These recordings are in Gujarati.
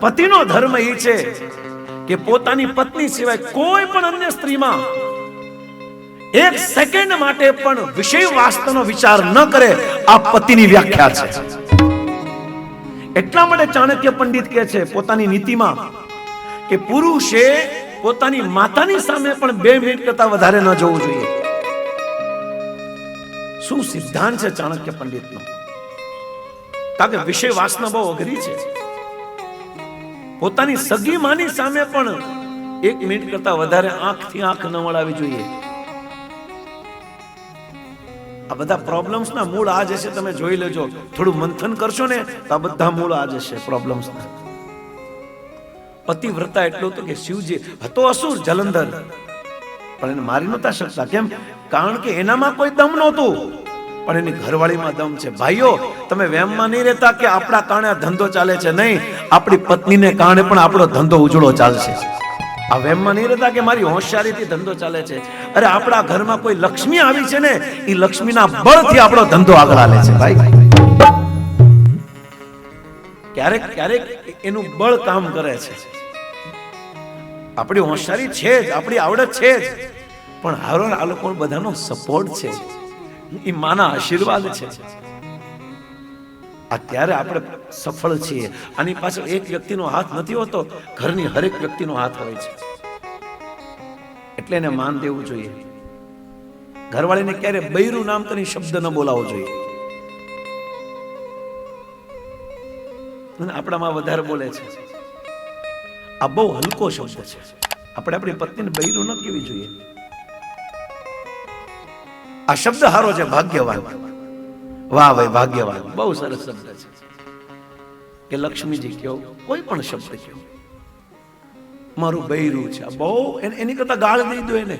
પતિનો ધર્મ એ છે કે પોતાની પત્ની સિવાય કોઈ પણ અન્ય સ્ત્રીમાં એક સેકન્ડ માટે પણ વિષય વાસ્તવનો વિચાર ન કરે, આ પતિની વ્યાખ્યા છે. એટલા માટે ચાણક્ય પંડિત કહે છે, પોતાની નીતિમાં કે પુરુષે પોતાની માતાની સામે પણ બે મિનિટ કરતા વધારે ન જોવું જોઈએ. શું સિદ્ધાંત છે ચાણક્ય પંડિતનો? કારણ કે વિષય વાસના બહુ અઘરી છે. પોતાની સગી માની સામે પણ એક મિનિટ કરતા વધારે આંખથી આંખ ન વળાવી જોઈએ. આ બધા પ્રોબ્લેમ્સ ના મૂળ આ જશે તમે જોઈ લેજો. થોડું મંથન કરશો ને, તો આ બધા મૂળ આ જશે પ્રોબ્લેમ્સ ના પતિવ્રતા એટલો તો કે શિવજી હતો અસુર, જલંધર. પણ એને મારી નહોતા શકતા. કેમ? કારણ કે એનામાં કોઈ દમ નહોતું. પણ એની ઘરવાળીમાં દમ છે. ભાઈઓ, તમે વેમમાં નહીં રહેતા કે આપણા કારણે ધંધો ચાલે છે? નહીં, આપણી પત્નીને કારણે પણ આપણો ધંધો ઉજળો ચાલશે. આ વેમમાં નહીં રહેતા કે મારી હોશિયારીથી ધંધો ચાલે છે? અરે, આપણા ઘરમાં કોઈ લક્ષ્મી આવી છે ને એ લક્ષ્મીના બળથી આપણો ધંધો આગળ હાલે છે, ભાઈ. ક્યારેક ક્યારેક એનું બળ કામ કરે છે. આપણી હોશિયારી છે જ, આપણી આવડત છે જ. પણ હારો આ લોકો બધાનો સપોર્ટ છે. એ માના આશીર્વાદ છે. અત્યારે આપણે સફળ છીએ. આની પાછળ એક વ્યક્તિનો હાથ નથી હોતો, ઘરની હરેક વ્યક્તિનો હાથ હોય છે. એટલે એને માન દેવું જોઈએ. ઘરવાળીને ક્યારે બૈરું નામ કરી શબ્દ ન બોલાવવો જોઈએ. આપણામાં વધારે બોલે છે. આ બહુ હલકો શબ્દ છે. આપણે આપણી પત્નીને બૈરું ન કેવી જોઈએ? આ શબ્દ હારો છે, ભાગ્યવાન. વાહ ભાઈ, ભાગ્યવાન. બહુ સરસ શબ્દ છે. કે લક્ષ્મીજી કયો કોઈ પણ શબ્દ કયો મારું બૈરું છે. બહુ એની કરતા ગાળ દઈ દો એને.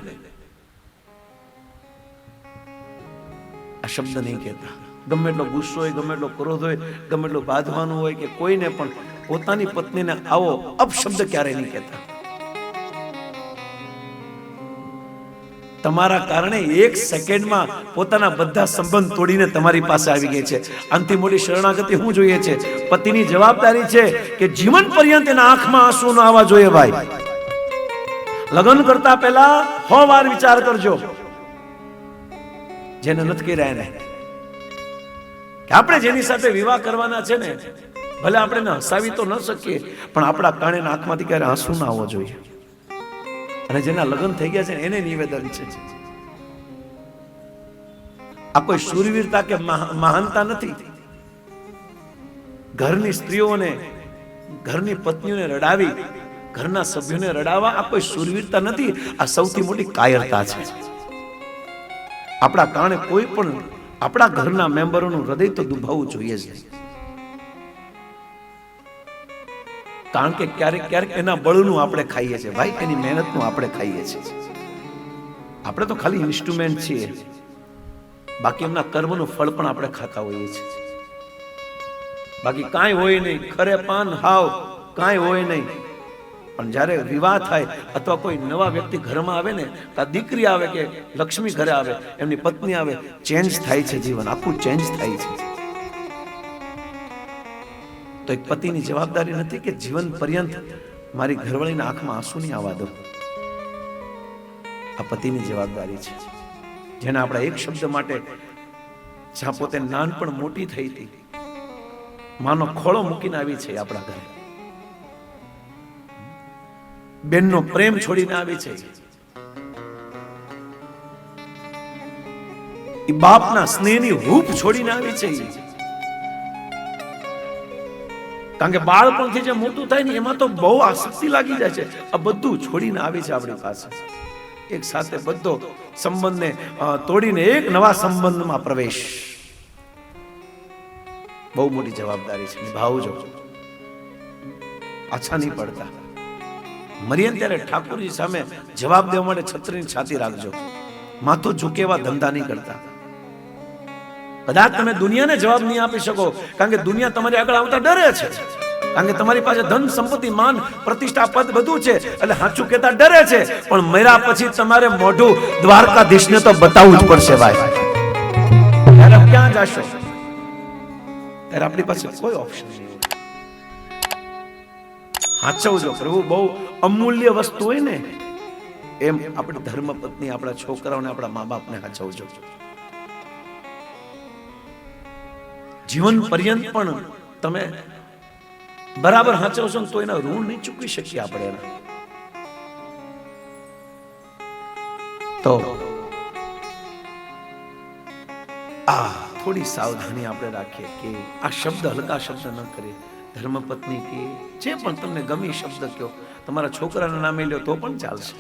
આ શબ્દ નહીં કહેતા. ગમે એટલો ગુસ્સો હોય, ગમે એટલો ક્રોધ હોય, ગમે એટલો બાંધવાનું હોય કે કોઈને પણ પોતાની પત્નીને આવો અપશબ્દ ક્યારેય નહીં કહેતા. તમારા કારણે એક સેકન્ડમાં પોતાના બધા સંબંધ તોડીને તમારી પાસે આવી ગઈ છે. આનથી મોટી શરણાગતિ શું જોઈએ છે. પતિની જવાબદારી છે કે જીવન પર્યંત એના આંખમાં આંસુ ન આવવા જોઈએ ભાઈ. લગ્ન કરતા પહેલા હો વાર વિચાર કરજો. જેને નથી રહ્યા કે આપણે જેની સાથે વિવાહ કરવાના છે ને, ભલે આપણે હસાવી તો ન શકીએ, પણ આપણા કારણે આંખમાંથી ક્યારે આંસુ ના આવવો જોઈએ. અને જેના લગ્ન થઈ ગયા છે એને નિવેદન છે. આ કોઈ શૂરવીરતા કે મહાનતા નથી. ઘરની સ્ત્રીઓને, ઘરની પત્નીઓને રડાવી, ઘરના સભ્યોને રડાવવા આ કોઈ શૂરવીરતા નથી. આ સૌથી મોટી કાયરતા છે. આપણા કારણે કોઈ પણ, આપણા ઘરના મેમ્બરોનું હૃદય તો દુભાવવું જોઈએ જ કારણ કે ક્યારેક ક્યારેક એના બળનું આપણે ખાઈએ છીએ. ભાઈ, એની મહેનતનું આપણે ખાઈએ છીએ. આપણે તો ખાલી ઇન્સ્ટ્રુમેન્ટ છીએ. બાકી એમના કર્મનું ફળ પણ આપણે ખાતા હોઈએ છીએ. બાકી કાંઈ હોય નહીં. ખરે પાન હાવ, કાંઈ હોય નહીં. પણ જ્યારે વિવાહ થાય અથવા કોઈ નવા વ્યક્તિ ઘરમાં આવે ને, તો દીકરી આવે કે લક્ષ્મી ઘરે આવે, એમની પત્ની આવે ચેન્જ થાય છે જીવન. આખું ચેન્જ થાય છે. તો એક પતિની જવાબદારી નથી કે જીવન પર્યંત મારી ઘરવાળીના આંખમાં આંસુ નહીં આવવા દઉં. આ પતિની જવાબદારી છે. જેને આપણા એક શબ્દ માટે જ્યાં પોતે નાનપણ મોટી થઈ હતી, માનો ખોળો મૂકીને આવી છે આપણા ઘરે. બેનનો પ્રેમ છોડીને આવી છે. એ બાપના સ્નેહની હૂપ છોડીને આવી છે. કારણ કે બાળપણથી જે મોટું થાય ને, એમાં તો બહુ આસક્તિ લાગી જાય છે. આ બધું છોડીને આવે છે આપણી પાસે. એક સાથે બધો સંબંધને તોડીને એક નવા સંબંધમાં પ્રવેશ. બહુ મોટી જવાબદારી છે. નિભાવજો પાછા નહીં પડતા. મરીએ ત્યારે ઠાકોરજી સામે જવાબ દેવા માટે છત્રીની છાતી રાખજો. માથું ઝૂકેવા ધંધા નહીં કરતા. કદાચ તમે દુનિયાને જવાબ નહીં આપી શકો, કારણ કે દુનિયા તમારી આગળ આવતા ડરે છે. કારણ કે તમારી પાસે ધન, સંપત્તિ, માન, પ્રતિષ્ઠા, પદ બધું છે. એટલે સાચું કહેતા ડરે છે. પણ મર્યા પછી તમારે મોઢું દ્વારકાધીશને તો બતાવવું જ પડશે ભાઈ. ત્યારે ક્યાં જશો? ત્યારે આપણી પાસે કોઈ ઓપ્શન નહીં. હાચવજો પ્રભુ, બહુ અમૂલ્ય વસ્તુ હોય ને, એમ આપણી ધર્મપત્ની આપણા છોકરાઓને, આપણા મા બાપને હાચવજો. જીવન પર્યંત પણ તમે બરાબર હાચવશો છો તો એના ઋણ નહીં ચૂકવી શકીએ આપણે તો આ થોડી સાવધાની આપણે રાખીએ કે આ શબ્દ હલકા શબ્દ ન કરીએ. ધર્મપત્ની કે જે પણ તમને ગમી શબ્દ કયો તમારા છોકરાના નામે લ્યો તો પણ ચાલશે.